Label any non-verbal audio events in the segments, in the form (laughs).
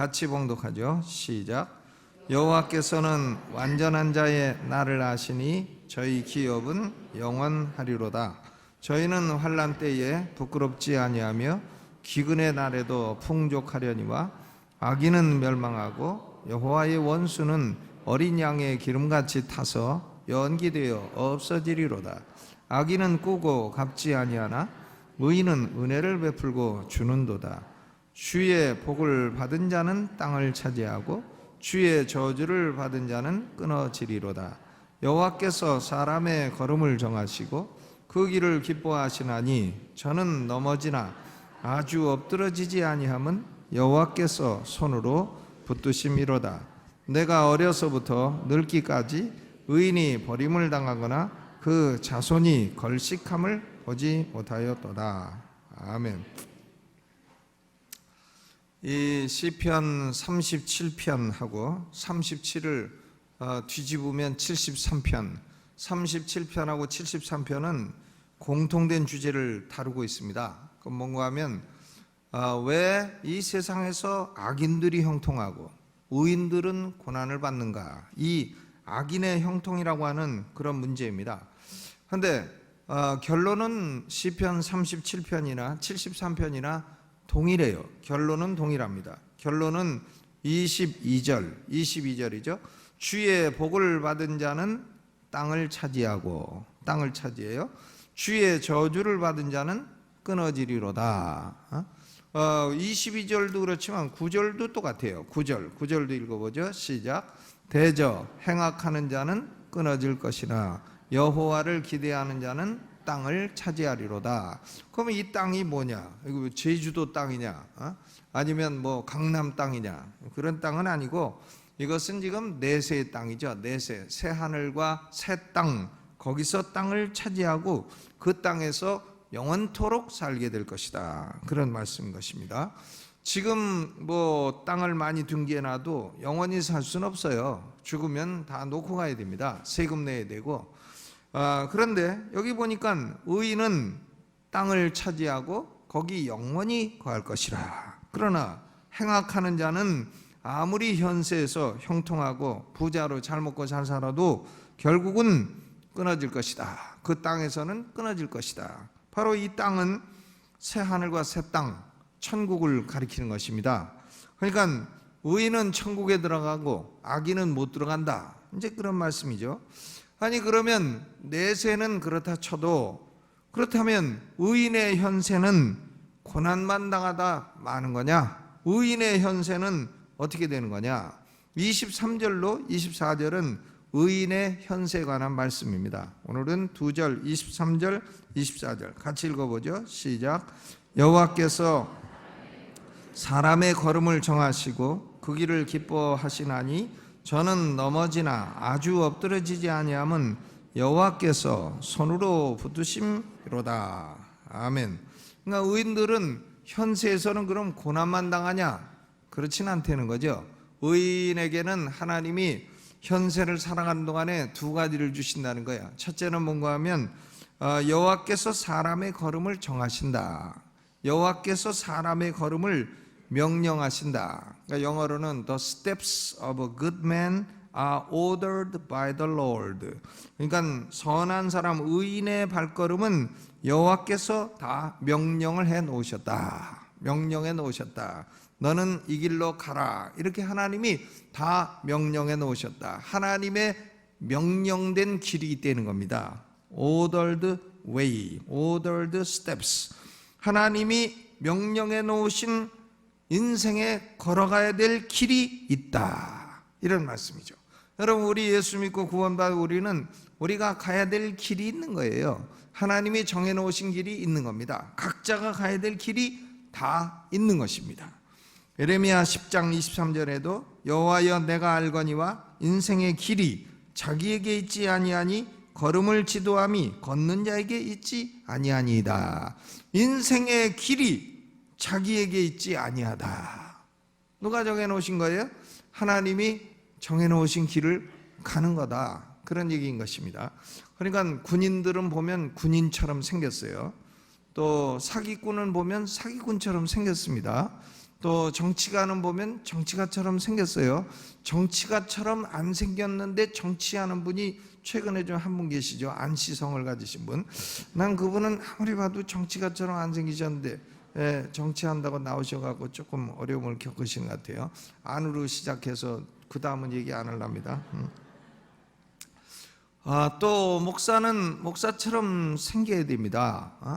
같이 봉독하죠. 시작. 여호와께서는 완전한 자의 나를 아시니 저희 기업은 영원하리로다. 저희는 환란 때에 부끄럽지 아니하며 기근의 날에도 풍족하려니와 악인은 멸망하고 여호와의 원수는 어린 양의 기름같이 타서 연기되어 없어지리로다. 악인은 꾸고 갚지 아니하나 의인은 은혜를 베풀고 주는도다. 주의 복을 받은 자는 땅을 차지하고 주의 저주를 받은 자는 끊어지리로다. 여호와께서 사람의 걸음을 정하시고 그 길을 기뻐하시나니 저는 넘어지나 아주 엎드러지지 아니함은 여호와께서 손으로 붙드심이로다. 내가 어려서부터 늙기까지 의인이 버림을 당하거나 그 자손이 걸식함을 보지 못하였도다. 아멘. 이 시편 37편하고 37을 어, 뒤집으면 73편, 37편하고 73편은 공통된 주제를 다루고 있습니다. 그 뭔가 하면 어, 왜이 세상에서 악인들이 형통하고 의인들은 고난을 받는가? 이 악인의 형통이라고 하는 그런 문제입니다. 그런데 어, 결론은 시편 37편이나 73편이나 동일해요. 결론은 동일합니다. 결론은 22절, 22절이죠. 주의 복을 받은 자는 땅을 차지하고 땅을 차지해요. 주의 저주를 받은 자는 끊어지리로다. 어? 어, 22절도 그렇지만 9절도 똑같아요. 9절, 9절도 읽어보죠. 시작. 대저 행악하는 자는 끊어질 것이나 여호와를 기대하는 자는 땅을 차지하리로다. 그러면 이 땅이 뭐냐? 이거 제주도 땅이냐? 어? 아니면 뭐 강남 땅이냐? 그런 땅은 아니고 이것은 지금 내세의 땅이죠. 내세, 새 하늘과 새 땅 거기서 땅을 차지하고 그 땅에서 영원토록 살게 될 것이다. 그런 말씀인 것입니다. 지금 뭐 땅을 많이 둔기해 놔도 영원히 살 수는 없어요. 죽으면 다 놓고 가야 됩니다. 세금 내야 되고. 아, 그런데 여기 보니까 의인은 땅을 차지하고 거기 영원히 거할 것이라. 그러나 행악하는 자는 아무리 현세에서 형통하고 부자로 잘 먹고 잘 살아도 결국은 끊어질 것이다. 그 땅에서는 끊어질 것이다. 바로 이 땅은 새 하늘과 새 땅, 천국을 가리키는 것입니다. 그러니까 의인은 천국에 들어가고 악인은 못 들어간다. 이제 그런 말씀이죠. 아니 그러면 내세는 그렇다 쳐도 그렇다면 의인의 현세는 고난만 당하다 마는 거냐? 의인의 현세는 어떻게 되는 거냐? 23절로 24절은 의인의 현세에 관한 말씀입니다. 오늘은 두 절, 23절, 24절 같이 읽어보죠. 시작. 여호와께서 사람의 걸음을 정하시고 그 길을 기뻐하시나니 저는 넘어지나 아주 엎드러지지 아니함은 여호와께서 손으로 붙드심이로다. 아멘. 그러니까 의인들은 현세에서는 그럼 고난만 당하냐? 그렇진 않다는 거죠. 의인에게는 하나님이 현세를 살아가는 동안에 두 가지를 주신다는 거야. 첫째는 뭔가 하면 어, 여호와께서 사람의 걸음을 정하신다. 여호와께서 사람의 걸음을 명령하신다. 그러니까 영어로는 the steps of a good man are ordered by the Lord. 그러니까 선한 사람 의인의 발걸음은 여호와께서 다 명령을 해 놓으셨다. 명령해 놓으셨다. 너는 이 길로 가라. 이렇게 하나님이 다 명령해 놓으셨다. 하나님의 명령된 길이 있다는 겁니다. ordered way, ordered steps. 하나님이 명령해 놓으신 인생에 걸어가야 될 길이 있다. 이런 말씀이죠. 여러분, 우리 예수 믿고 구원받은 우리는 우리가 가야 될 길이 있는 거예요. 하나님이 정해 놓으신 길이 있는 겁니다. 각자가 가야 될 길이 다 있는 것입니다. 에레미야 10장 23절에도 여호와여 내가 알거니와 인생의 길이 자기에게 있지 아니하니 걸음을 지도함이 걷는 자에게 있지 아니하니이다. 인생의 길이 자기에게 있지 아니하다. 누가 정해 놓으신 거예요? 하나님이 정해 놓으신 길을 가는 거다. 그런 얘기인 것입니다. 그러니까 군인들은 보면 군인처럼 생겼어요. 또 사기꾼은 보면 사기꾼처럼 생겼습니다. 또 정치가는 보면 정치가처럼 생겼어요. 정치가처럼 안 생겼는데 정치하는 분이 최근에 좀 한 분 계시죠. 안시성을 가지신 분. 난 그분은 아무리 봐도 정치가처럼 안 생기셨는데 예, 정치한다고 나오셔가지고 조금 어려움을 겪으신 것 같아요. 안으로 시작해서 그 다음은 얘기 안 하랍니다. 음. 아, 또 목사는 목사처럼 생겨야 됩니다. 어?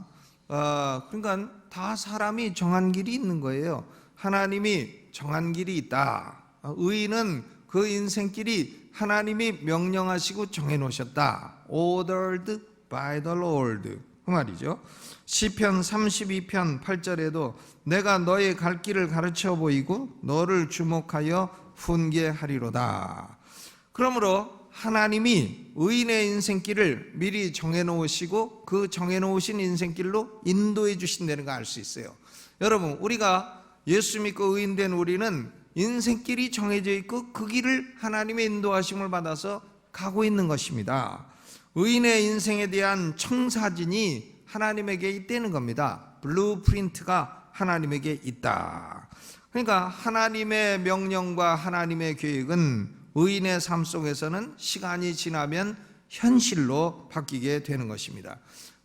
아, 그러니까 다 사람이 정한 길이 있는 거예요. 하나님이 정한 길이 있다. 어, 의인은 그 인생길이 하나님이 명령하시고 정해 놓으셨다. Ordered by the Lord. 그 말이죠. 시편 32편 8절에도 내가 너의 갈 길을 가르쳐 보이고 너를 주목하여 훈계하리로다. 그러므로 하나님이 의인의 인생길을 미리 정해 놓으시고 그 정해 놓으신 인생길로 인도해 주신다는 거알수 있어요. 여러분, 우리가 예수 믿고 의인된 우리는 인생길이 정해져 있고 그 길을 하나님의 인도하심을 받아서 가고 있는 것입니다. 의인의 인생에 대한 청사진이 하나님에게 있다는 겁니다. 블루프린트가 하나님에게 있다. 그러니까 하나님의 명령과 하나님의 계획은 의인의 삶 속에서는 시간이 지나면 현실로 바뀌게 되는 것입니다.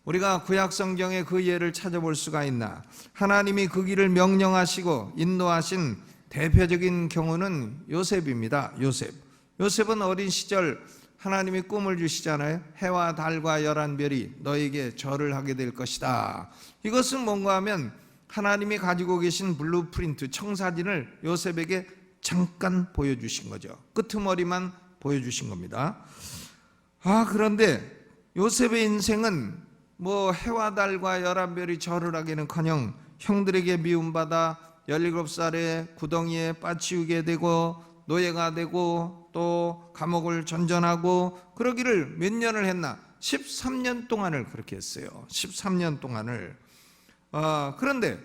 우리가 구약 성경의 그 예를 찾아볼 수가 있나? 하나님이 그 길을 명령하시고 인도하신 대표적인 경우는 요셉입니다. 요셉. 요셉은 어린 시절 하나님이 꿈을 주시잖아요. 해와 달과 열한 별이 너에게 절을 하게 될 것이다. 이것은 뭔가 하면 하나님이 가지고 계신 블루프린트 청사진을 요셉에게 잠깐 보여주신 거죠. 끄트머리만 보여주신 겁니다. 아, 그런데 요셉의 인생은 뭐 해와 달과 열한 별이 절을 하기는 커녕 형들에게 미움받아 17살에 구덩이에 빠치우게 되고 노예가 되고 또 감옥을 전전하고 그러기를 몇 년을 했나? 13년 동안을 그렇게 했어요. 13년 동안을. 아, 그런데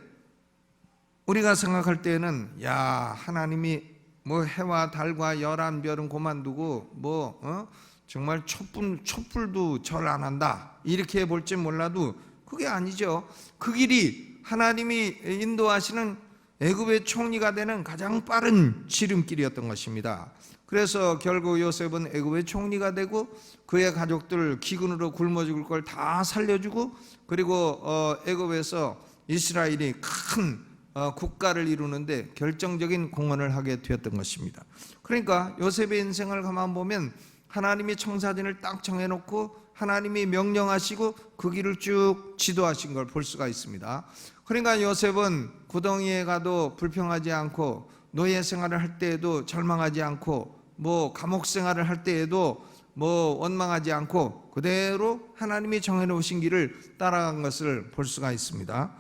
우리가 생각할 때는 야 하나님이 뭐 해와 달과 열한 별은 고만두고 뭐 어? 정말 촛불 촛불도 절 안 한다 이렇게 볼지 몰라도 그게 아니죠. 그 길이 하나님이 인도하시는 애굽의 총리가 되는 가장 빠른 지름길이었던 것입니다. 그래서 결국 요셉은 애굽의 총리가 되고 그의 가족들 기근으로 굶어 죽을 걸 다 살려주고 그리고 어, 애굽에서 이스라엘이 큰 어, 국가를 이루는데 결정적인 공헌을 하게 되었던 것입니다. 그러니까 요셉의 인생을 가만 보면 하나님이 청사진을 딱 정해놓고 하나님이 명령하시고 그 길을 쭉 지도하신 걸 볼 수가 있습니다. 그러니까 요셉은 구덩이에 가도 불평하지 않고 노예 생활을 할 때에도 절망하지 않고 뭐 감옥 생활을 할 때에도 뭐 원망하지 않고 그대로 하나님이 정해놓으신 길을 따라간 것을 볼 수가 있습니다.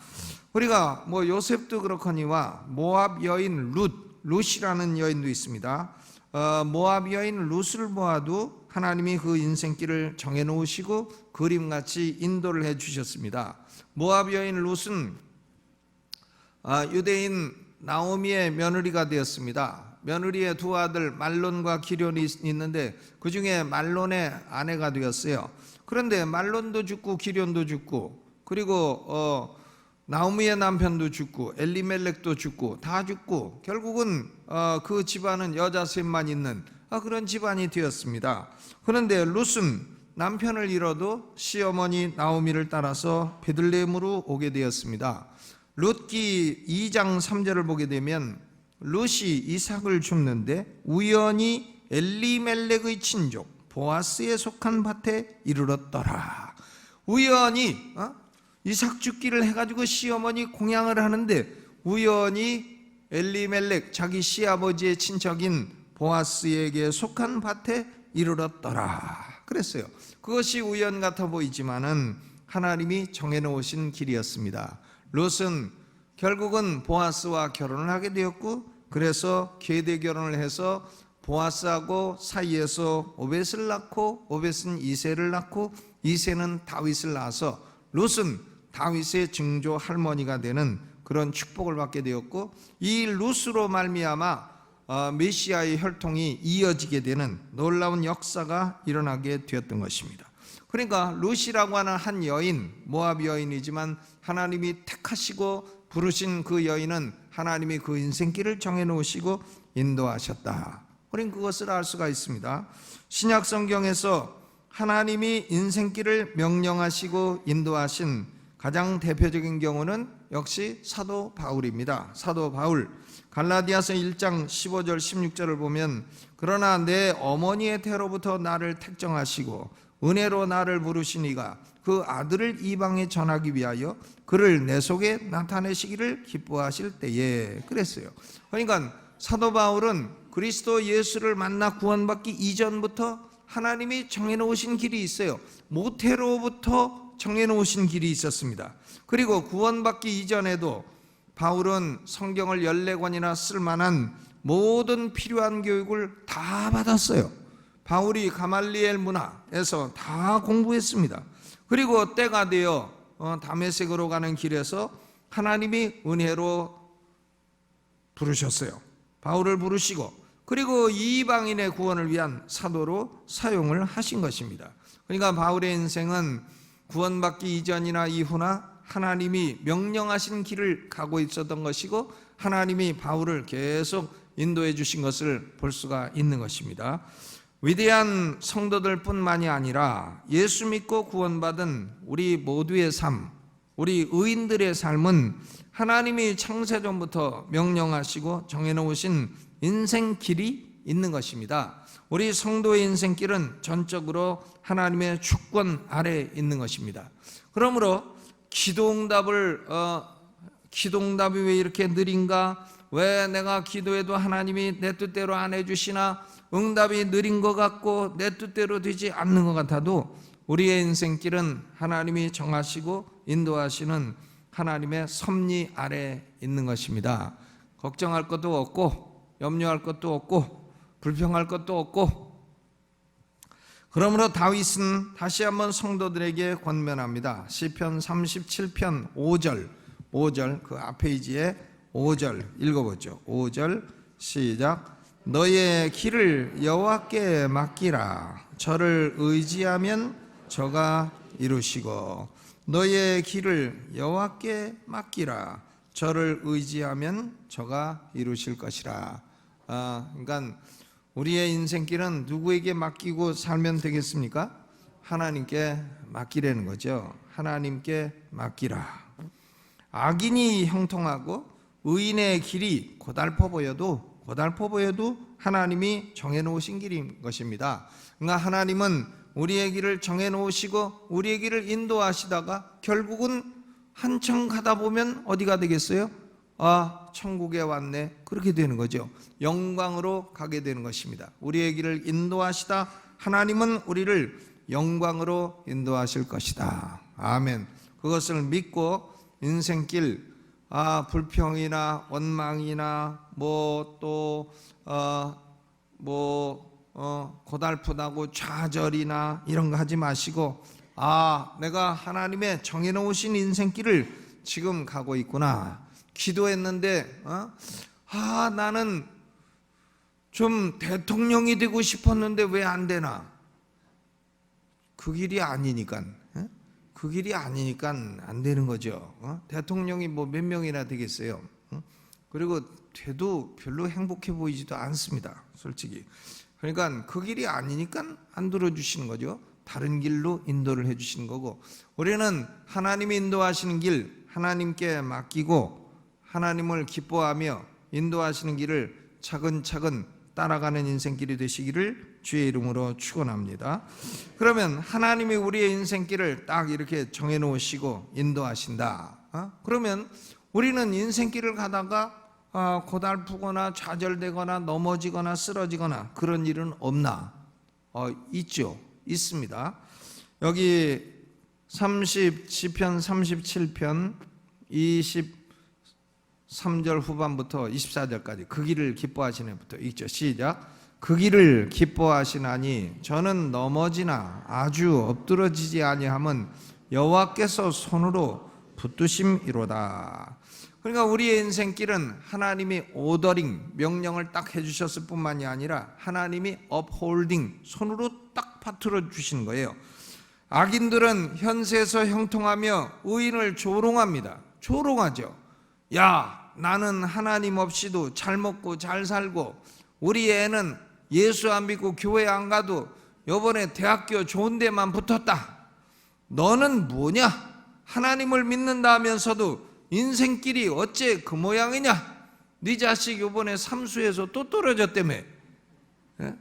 우리가 뭐 요셉도 그렇거니와 모압 여인 룻, 룻이라는 여인도 있습니다. 어, 모압 여인 룻을 보아도 하나님이 그 인생길을 정해놓으시고 그림같이 인도를 해주셨습니다. 모압 여인 룻은 아, 유대인 나오미의 며느리가 되었습니다. 며느리의 두 아들 말론과 기련이 있는데 그 중에 말론의 아내가 되었어요. 그런데 말론도 죽고 기련도 죽고 그리고 어, 나오미의 남편도 죽고 엘리멜렉도 죽고 다 죽고 결국은 어, 그 집안은 여자 셋만 있는 아, 그런 집안이 되었습니다. 그런데 룻은 남편을 잃어도 시어머니 나오미를 따라서 베들레헴으로 오게 되었습니다. 룻기 2장 3절을 보게 되면 룻이 이삭을 줍는데 우연히 엘리멜렉의 친족 보아스에 속한 밭에 이르렀더라. 우연히 어? 이삭 죽기를 해가지고 시어머니 공양을 하는데 우연히 엘리멜렉 자기 시아버지의 친척인 보아스에게 속한 밭에 이르렀더라. 그랬어요. 그것이 우연 같아 보이지만은 하나님이 정해놓으신 길이었습니다. 롯은 결국은 보아스와 결혼을 하게 되었고 그래서 계대 결혼을 해서 보아스하고 사이에서 오벳을 낳고 오벳은 이세를 낳고 이세는 다윗을 낳아서 롯은 다윗의 증조 할머니가 되는 그런 축복을 받게 되었고 이 룻으로 말미암아 어, 메시아의 혈통이 이어지게 되는 놀라운 역사가 일어나게 되었던 것입니다. 그러니까 룻이라고 하는 한 여인 모압 여인이지만 하나님이 택하시고 부르신 그 여인은 하나님이 그 인생길을 정해 놓으시고 인도하셨다. 우린 그것을 알 수가 있습니다. 신약 성경에서 하나님이 인생길을 명령하시고 인도하신 가장 대표적인 경우는 역시 사도 바울입니다. 사도 바울 갈라디아서 1장 15절 16절을 보면 그러나 내 어머니의 태로부터 나를 택정하시고 은혜로 나를 부르시니가 그 아들을 이방에 전하기 위하여 그를 내 속에 나타내시기를 기뻐하실 때에 그랬어요. 그러니까 사도 바울은 그리스도 예수를 만나 구원받기 이전부터 하나님이 정해놓으신 길이 있어요. 모태로부터 정해놓으신 길이 있었습니다. 그리고 구원받기 이전에도 바울은 성경을 14권이나 쓸 만한 모든 필요한 교육을 다 받았어요. 바울이 가말리엘 문화에서 다 공부했습니다. 그리고 때가 되어 어, 다메섹으로 가는 길에서 하나님이 은혜로 부르셨어요. 바울을 부르시고 그리고 이방인의 구원을 위한 사도로 사용을 하신 것입니다. 그러니까 바울의 인생은 구원받기 이전이나 이후나 하나님이 명령하신 길을 가고 있었던 것이고 하나님이 바울을 계속 인도해 주신 것을 볼 수가 있는 것입니다. 위대한 성도들 뿐만이 아니라 예수 믿고 구원받은 우리 모두의 삶, 우리 의인들의 삶은 하나님이 창세전부터 명령하시고 정해놓으신 인생 길이 있는 것입니다. 우리 성도의 인생길은 전적으로 하나님의 주권 아래 있는 것입니다. 그러므로 기도응답을 어, 기도응답이 왜 이렇게 느린가? 왜 내가 기도해도 하나님이 내 뜻대로 안 해주시나? 응답이 느린 것 같고 내 뜻대로 되지 않는 것 같아도 우리의 인생길은 하나님이 정하시고 인도하시는 하나님의 섭리 아래 있는 것입니다. 걱정할 것도 없고 염려할 것도 없고 불평할 것도 없고 그러므로 다윗은 다시 한번 성도들에게 권면합니다. 시편 37편 5절 5절 그 앞 페이지에 5절 읽어보죠. 5절 시작 너의 길을 여호와께 맡기라 저를 의지하면 저가 이루시고 너의 길을 여호와께 맡기라 저를 의지하면 저가 이루실 것이라 아, 그러니까 우리의 인생길은 누구에게 맡기고 살면 되겠습니까? 하나님께 맡기라는 거죠. 하나님께 맡기라. 악인이 형통하고 의인의 길이 고달퍼 보여도 고달퍼 보여도 하나님이 정해 놓으신 길인 것입니다. 그러니까 하나님은 우리의 길을 정해 놓으시고 우리의 길을 인도하시다가 결국은 한참 가다 보면 어디가 되겠어요? 아, 천국에 왔네. 그렇게 되는 거죠. 영광으로 가게 되는 것입니다. 우리의 길을 인도하시다. 하나님은 우리를 영광으로 인도하실 것이다. 아멘. 그것을 믿고 인생길, 아, 불평이나 원망이나 뭐 또, 어, 뭐, 어, 고달프다고 좌절이나 이런 거 하지 마시고, 아, 내가 하나님의 정해 놓으신 인생길을 지금 가고 있구나. 기도했는데, 어? 아, 나는 좀 대통령이 되고 싶었는데 왜 안 되나? 그 길이 아니니까. 어? 그 길이 아니니까 안 되는 거죠. 어? 대통령이 뭐 몇 명이나 되겠어요. 어? 그리고 돼도 별로 행복해 보이지도 않습니다. 솔직히. 그러니까 그 길이 아니니까 안 들어주시는 거죠. 다른 길로 인도를 해주시는 거고 우리는 하나님이 인도하시는 길 하나님께 맡기고 하나님을 기뻐하며 인도하시는 길을 차근차근 따라가는 인생길이 되시기를 주의 이름으로 축원합니다. 그러면 하나님이 우리의 인생길을 딱 이렇게 정해 놓으시고 인도하신다. 어? 그러면 우리는 인생길을 가다가 어, 고달프거나 좌절되거나 넘어지거나 쓰러지거나 그런 일은 없나? 어, 있죠. 있습니다. 여기 30 시편 37편 23절 후반부터 24절까지 그 길을 기뻐하시네부터 읽죠. 시작. 그 길을 기뻐하시나니 저는 넘어지나 아주 엎드러지지 아니함은 여호와께서 손으로 붙드심이로다. 그러니까 우리의 인생길은 하나님이 오더링 명령을 딱 해주셨을 뿐만이 아니라 하나님이 업홀딩 손으로 딱 파트러 주시는 거예요. 악인들은 현세에서 형통하며 의인을 조롱합니다. 조롱하죠. 야, 나는 하나님 없이도 잘 먹고 잘 살고 우리 애는 예수 안 믿고 교회 안 가도 요번에 대학교 좋은 데만 붙었다. 너는 뭐냐? 하나님을 믿는다 하면서도 인생길이 어째 그 모양이냐? 네 자식 요번에 삼수에서 또 떨어졌다며. 예?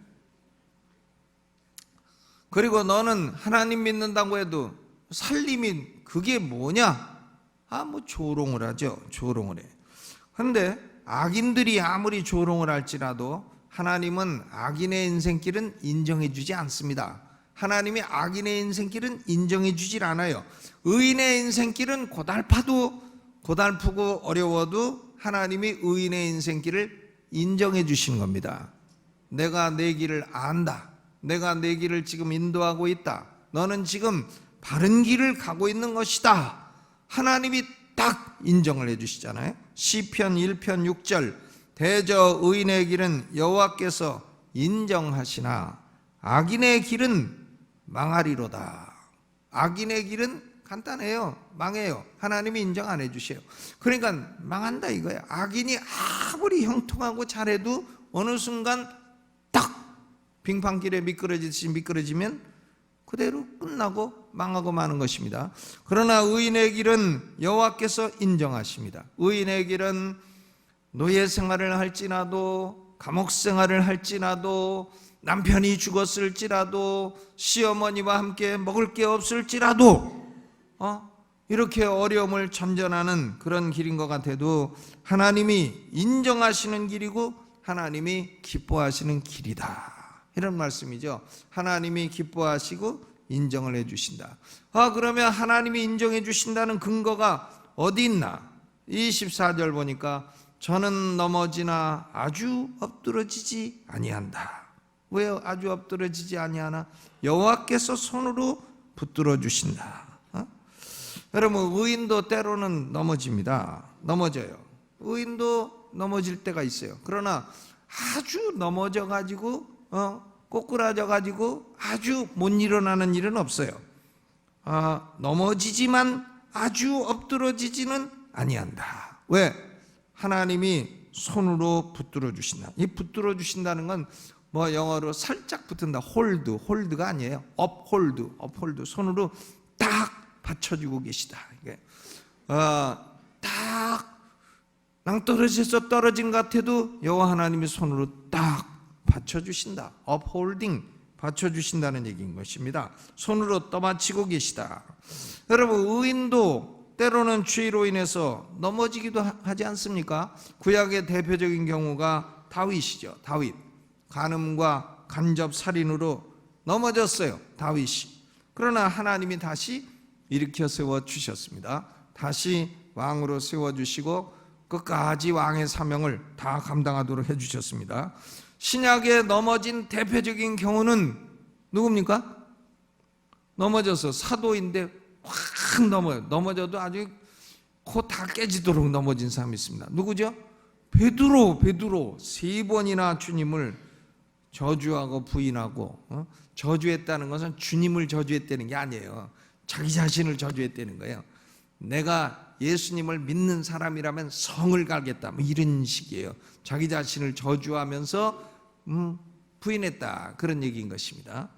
그리고 너는 하나님 믿는다고 해도 살림이 그게 뭐냐? 아, 뭐 조롱을 하죠. 조롱을 해. 근데 악인들이 아무리 조롱을 할지라도 하나님은 악인의 인생길은 인정해 주지 않습니다. 하나님이 악인의 인생길은 인정해 주질 않아요. 의인의 인생길은 고달파도 고달프고 어려워도 하나님이 의인의 인생길을 인정해 주시는 겁니다. 내가 내 길을 안다. 내가 내 길을 지금 인도하고 있다. 너는 지금 바른 길을 가고 있는 것이다. 하나님이 딱 인정을 해 주시잖아요. 시편 1편 6절 대저 의인의 길은 여호와께서 인정하시나 악인의 길은 망하리로다. 악인의 길은 간단해요. 망해요. 하나님이 인정 안 해주세요. 그러니까 망한다 이거야. 악인이 아무리 형통하고 잘해도 어느 순간 딱 빙판길에 미끄러지듯이 미끄러지면 그대로 끝나고 망하고 마는 것입니다. 그러나 의인의 길은 여호와께서 인정하십니다. 의인의 길은 노예 생활을 할지라도 감옥 생활을 할지라도 남편이 죽었을지라도 시어머니와 함께 먹을 게 없을지라도 어? 이렇게 어려움을 전전하는 그런 길인 것 같아도 하나님이 인정하시는 길이고 하나님이 기뻐하시는 길이다. 이런 말씀이죠. 하나님이 기뻐하시고 인정을 해 주신다. 아, 그러면 하나님이 인정해 주신다는 근거가 어디 있나? 24절 보니까 저는 넘어지나 아주 엎드러지지 아니한다. 왜 아주 엎드러지지 아니하나? 여호와께서 손으로 붙들어 주신다. 어? 여러분 의인도 때로는 넘어집니다. 넘어져요. 의인도 넘어질 때가 있어요. 그러나 아주 넘어져 가지고 어, 꼬꾸라져 가지고 아주 못 일어나는 일은 없어요. 아, 넘어지지만 아주 엎드러지지는 아니한다. 왜? 하나님이 손으로 붙들어 주신다. 이 붙들어 주신다는 건 뭐 영어로 살짝 붙은다. 홀드, 홀드가 아니에요. 업 홀드, 업 홀드. 손으로 딱 받쳐주고 계시다. 이게 어, 딱 낭떠러지에서 떨어진 것 같아도 여호와 하나님의 손으로 딱 받쳐주신다. 업홀딩 받쳐주신다는 얘기인 것입니다. 손으로 떠받치고 계시다. 여러분 의인도 때로는 죄로 인해서 넘어지기도 하- 하지 않습니까? 구약의 대표적인 경우가 다윗이죠. 다윗 간음과 간접 살인으로 넘어졌어요. 다윗이. 그러나 하나님이 다시 일으켜 세워 주셨습니다. 다시 왕으로 세워 주시고 끝까지 왕의 사명을 다 감당하도록 해 주셨습니다. 신약에 넘어진 대표적인 경우는 누굽니까? 넘어져서 사도인데 확 넘어요. 넘어져도 아주 코 다 깨지도록 넘어진 사람이 있습니다. 누구죠? 베드로, 베드로 세 번이나 주님을 저주하고 부인하고 어? 저주했다는 것은 주님을 저주했다는 게 아니에요. 자기 자신을 저주했다는 거예요. 내가 예수님을 믿는 사람이라면 성을 갈겠다. 뭐 이런 식이에요. 자기 자신을 저주하면서 음, 부인했다. 그런 얘기인 것입니다.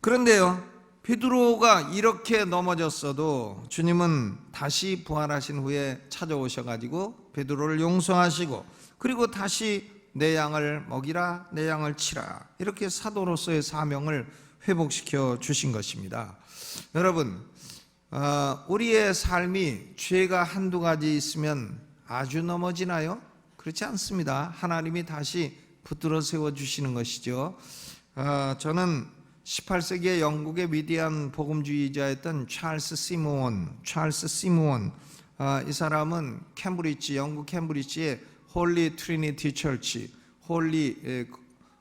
그런데요, 베드로가 이렇게 넘어졌어도 주님은 다시 부활하신 후에 찾아오셔 가지고 베드로를 용서하시고 그리고 다시 내 양을 먹이라, 내 양을 치라 이렇게 사도로서의 사명을 회복시켜 주신 것입니다. 여러분, 어, 우리의 삶이 죄가 한두 가지 있으면 아주 넘어지나요? 그렇지 않습니다. 하나님이 다시 붙들어 세워 주시는 것이죠. 어, 저는 18세기의 영국의 위대한 복음주의자였던 찰스 시무원, 찰스 시무원, 어, 이 사람은 캠브리지, 영국 캠브리지의 홀리 트리니티 철치, 홀리 예,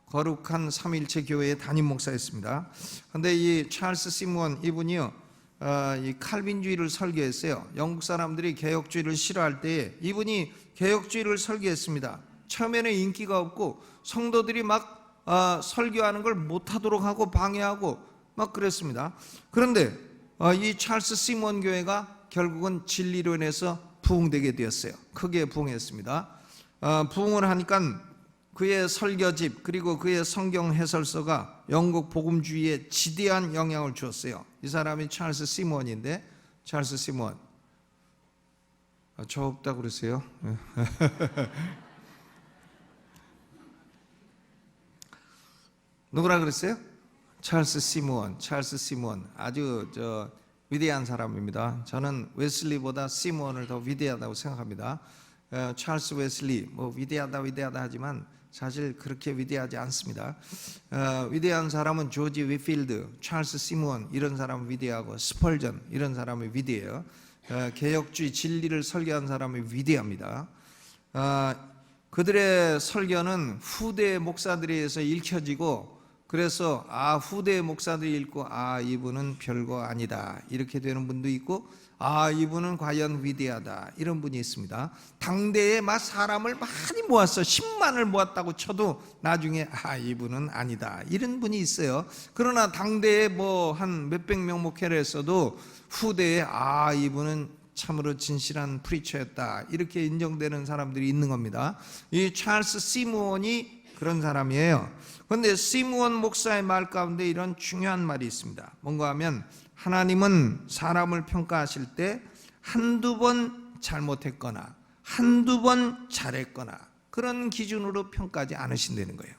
거룩한 삼일체 교회의 담임 목사였습니다. 근데 이 찰스 시무원 이분이요, 어, 이 칼빈주의를 설계했어요. 영국 사람들이 개혁주의를 싫어할 때에 이분이 개혁주의를 설계했습니다. 처음에는 인기가 없고 성도들이 막 어, 설교하는 걸 못하도록 하고 방해하고 막 그랬습니다. 그런데 어, 이 찰스 시몬 교회가 결국은 진리로 인해서 부흥되게 되었어요. 크게 부흥했습니다. 어, 부흥을 하니까 그의 설교집 그리고 그의 성경 해설서가 영국 복음주의에 지대한 영향을 주었어요. 이 사람이 찰스 시몬인데 찰스 시몬 아, 저 없다 그러세요? (laughs) 누구라 그랬어요? 찰스 시몬, 찰스 시몬 아주 저 위대한 사람입니다. 저는 웨슬리보다 시몬을 더 위대하다고 생각합니다. 어, 찰스 웨슬리 뭐 위대하다 위대하다 하지만 사실 그렇게 위대하지 않습니다. 어, 위대한 사람은 조지 위필드, 찰스 시몬 이런 사람은 위대하고 스펄전 이런 사람이 위대해요. 어, 개혁주의 진리를 설교한 사람이 위대합니다. 어, 그들의 설교는 후대 목사들에 의해서 읽혀지고 그래서 아 후대 목사들이 읽고 아 이분은 별거 아니다 이렇게 되는 분도 있고 아 이분은 과연 위대하다 이런 분이 있습니다. 당대에 막 사람을 많이 모았어 10만을 모았다고 쳐도 나중에 아 이분은 아니다 이런 분이 있어요. 그러나 당대에 뭐 한 몇백 명 목회를 했어도 후대에 아 이분은 참으로 진실한 프리처였다 이렇게 인정되는 사람들이 있는 겁니다. 이 찰스 시무원이 그런 사람이에요. 그런데 시무원 목사의 말 가운데 이런 중요한 말이 있습니다. 뭔가 하면 하나님은 사람을 평가하실 때 한두 번 잘못했거나 한두 번 잘했거나 그런 기준으로 평가하지 않으신다는 거예요.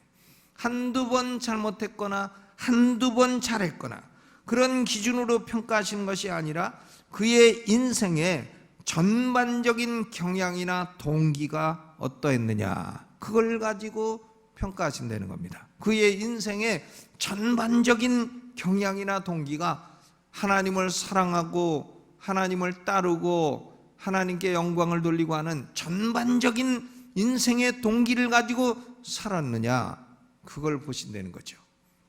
한두 번 잘못했거나 한두 번 잘했거나 그런 기준으로 평가하시는 것이 아니라 그의 인생의 전반적인 경향이나 동기가 어떠했느냐 그걸 가지고 평가하신다는 겁니다. 그의 인생의 전반적인 경향이나 동기가 하나님을 사랑하고 하나님을 따르고 하나님께 영광을 돌리고 하는 전반적인 인생의 동기를 가지고 살았느냐 그걸 보신다는 거죠.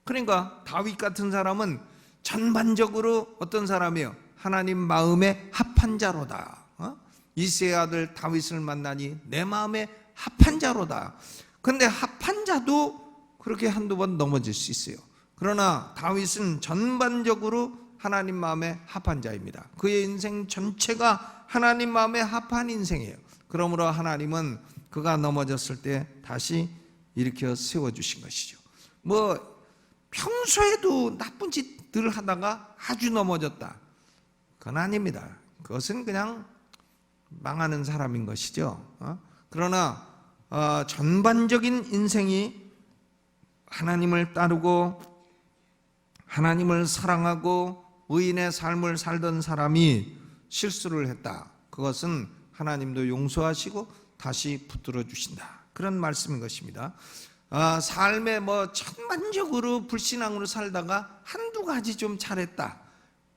그러니까 다윗 같은 사람은 전반적으로 어떤 사람이에요? 하나님 마음에 합한 자로다. 어? 이세의 아들 다윗을 만나니 내 마음에 합한 자로다. 근데 합한 자도 그렇게 한두 번 넘어질 수 있어요. 그러나 다윗은 전반적으로 하나님 마음에 합한 자입니다. 그의 인생 전체가 하나님 마음에 합한 인생이에요. 그러므로 하나님은 그가 넘어졌을 때 다시 일으켜 세워 주신 것이죠. 뭐 평소에도 나쁜 짓들 하다가 아주 넘어졌다. 그건 아닙니다. 그것은 그냥 망하는 사람인 것이죠. 어? 그러나 어, 전반적인 인생이 하나님을 따르고 하나님을 사랑하고 의인의 삶을 살던 사람이 실수를 했다. 그것은 하나님도 용서하시고 다시 붙들어 주신다. 그런 말씀인 것입니다. 아, 삶에 뭐 전반적으로 불신앙으로 살다가 한두 가지 좀 잘했다.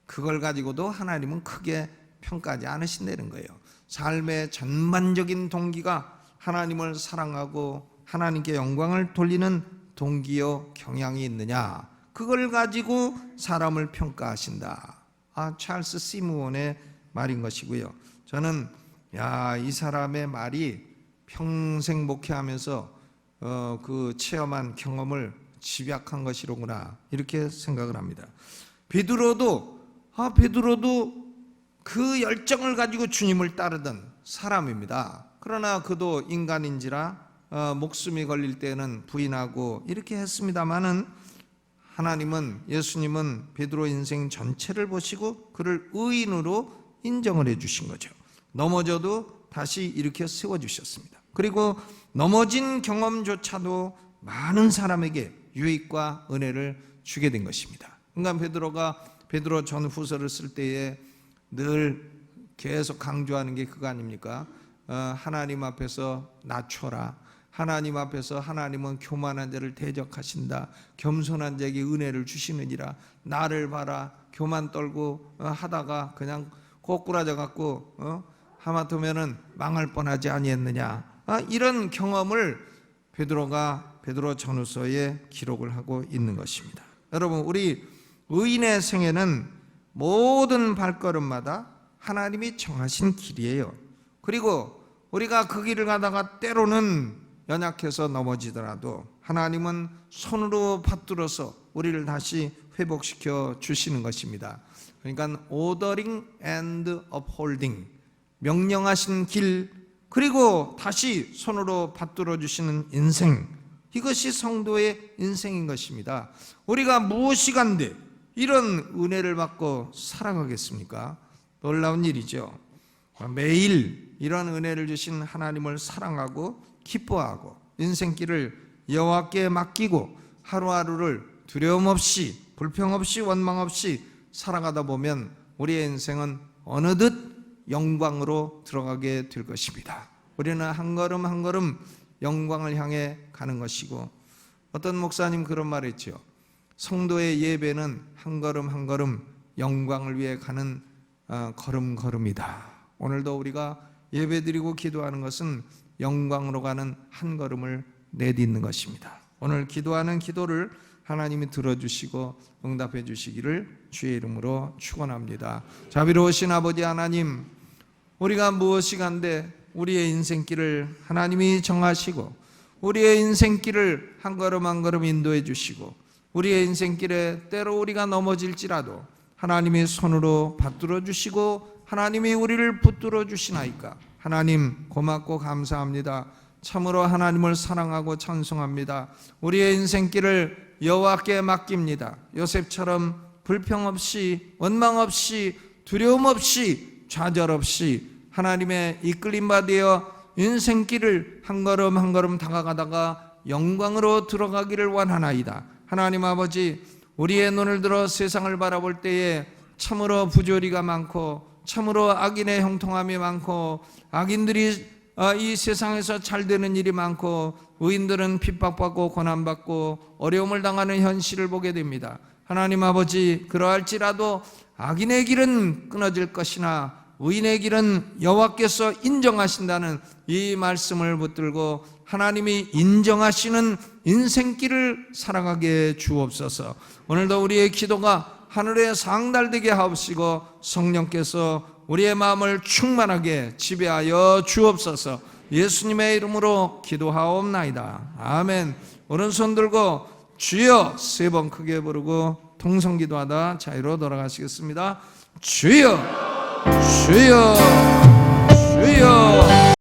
그걸 가지고도 하나님은 크게 평가하지 않으신다는 거예요. 삶의 전반적인 동기가 하나님을 사랑하고 하나님께 영광을 돌리는 동기요 경향이 있느냐 그걸 가지고 사람을 평가하신다. 아 찰스 시무원의 말인 것이고요. 저는 야 이 사람의 말이 평생 목회하면서 어, 그 체험한 경험을 집약한 것이로구나 이렇게 생각을 합니다. 베드로도 아 베드로도 그 열정을 가지고 주님을 따르던 사람입니다. 그러나 그도 인간인지라 어, 목숨이 걸릴 때는 부인하고 이렇게 했습니다마는 하나님은 예수님은 베드로 인생 전체를 보시고 그를 의인으로 인정을 해 주신 거죠. 넘어져도 다시 일으켜 세워 주셨습니다. 그리고 넘어진 경험조차도 많은 사람에게 유익과 은혜를 주게 된 것입니다. 그러니까 베드로가 베드로 전후서를 쓸 때에 늘 계속 강조하는 게 그거 아닙니까? 어, 하나님 앞에서 낮춰라. 하나님 앞에서 하나님은 교만한 자를 대적하신다. 겸손한 자에게 은혜를 주시느니라. 나를 봐라. 교만 떨고 어, 하다가 그냥 꼬꾸라져 갖고 어? 하마터면은 망할 뻔하지 아니했느냐. 아, 이런 경험을 베드로가 베드로 전후서에 기록을 하고 있는 것입니다. 여러분 우리 의인의 생애는 모든 발걸음마다 하나님이 정하신 길이에요. 그리고 우리가 그 길을 가다가 때로는 연약해서 넘어지더라도 하나님은 손으로 받들어서 우리를 다시 회복시켜 주시는 것입니다. 그러니까 ordering and upholding 명령하신 길 그리고 다시 손으로 받들어 주시는 인생 이것이 성도의 인생인 것입니다. 우리가 무엇이 간데 이런 은혜를 받고 살아가겠습니까? 놀라운 일이죠. 매일 이런 은혜를 주신 하나님을 사랑하고 기뻐하고 인생길을 여호와께 맡기고 하루하루를 두려움 없이 불평 없이 원망 없이 살아가다 보면 우리의 인생은 어느덧 영광으로 들어가게 될 것입니다. 우리는 한 걸음 한 걸음 영광을 향해 가는 것이고 어떤 목사님 그런 말했죠. 성도의 예배는 한 걸음 한 걸음 영광을 위해 가는 어, 걸음걸음이다. 오늘도 우리가 예배드리고 기도하는 것은 영광으로 가는 한 걸음을 내딛는 것입니다. 오늘 기도하는 기도를 하나님이 들어주시고 응답해 주시기를 주의 이름으로 축원합니다. 자비로우신 아버지 하나님, 우리가 무엇이 간데 우리의 인생길을 하나님이 정하시고 우리의 인생길을 한 걸음 한 걸음 인도해 주시고 우리의 인생길에 때로 우리가 넘어질지라도 하나님의 손으로 받들어 주시고 하나님이 우리를 붙들어 주시나이까 하나님 고맙고 감사합니다. 참으로 하나님을 사랑하고 찬송합니다. 우리의 인생길을 여호와께 맡깁니다. 요셉처럼 불평 없이 원망 없이 두려움 없이 좌절 없이 하나님의 이끌림 받되어 인생길을 한 걸음 한 걸음 다가가다가 영광으로 들어가기를 원하나이다. 하나님 아버지 우리의 눈을 들어 세상을 바라볼 때에 참으로 부조리가 많고 참으로 악인의 형통함이 많고 악인들이 아, 이 세상에서 잘 되는 일이 많고 의인들은 핍박받고 고난받고 어려움을 당하는 현실을 보게 됩니다. 하나님 아버지 그러할지라도 악인의 길은 끊어질 것이나 의인의 길은 여호와께서 인정하신다는 이 말씀을 붙들고 하나님이 인정하시는 인생길을 살아가게 주옵소서. 오늘도 우리의 기도가 하늘에 상달되게 하옵시고 성령께서 우리의 마음을 충만하게 지배하여 주옵소서. 예수님의 이름으로 기도하옵나이다. 아멘. 오른손 들고 주여 세 번 크게 부르고 통성 기도하다 자유로 돌아가시겠습니다. 주여 주여 주여